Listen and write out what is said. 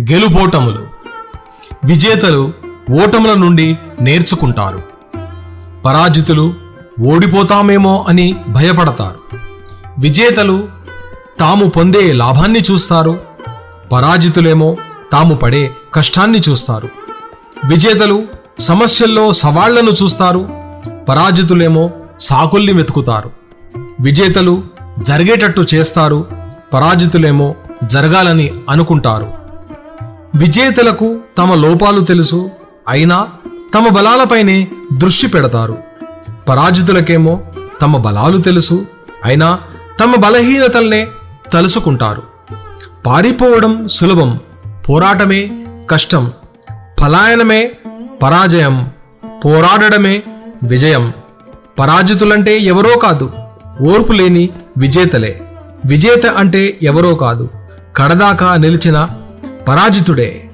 గెలుపోటములు. విజేతలు ఓటముల నుండి నేర్చుకుంటారు. పరాజితులు ఓడిపోతామేమో అని భయపడతారు. విజేతలు తాము పొందే లాభాన్ని చూస్తారు. పరాజితులేమో తాము పడే కష్టాన్ని చూస్తారు. విజేతలు సమస్యల్లో సవాళ్ళను చూస్తారు. పరాజితులేమో సాకుల్ని వెతుకుతారు. విజేతలు జరిగేటట్టు చేస్తారు. పరాజితులేమో జరగాలని అనుకుంటారు. విజేతలకు తమ లోపాలు తెలుసు అయినా తమ బలాలపైనే దృష్టి పెడతారు. పరాజితులకేమో తమ బలాలు తెలుసు అయినా తమ బలహీనతల్నే తలుసుకుంటారు. పారిపోవడం సులభం పోరాటమే కష్టం పలాయనమే పరాజయం పోరాడడమే విజయం. పరాజితులంటే ఎవరో కాదు ఓర్పు లేని విజేతలే. విజేత అంటే ఎవరో కాదు కడదాకా నిలిచిన పరాజితుడే.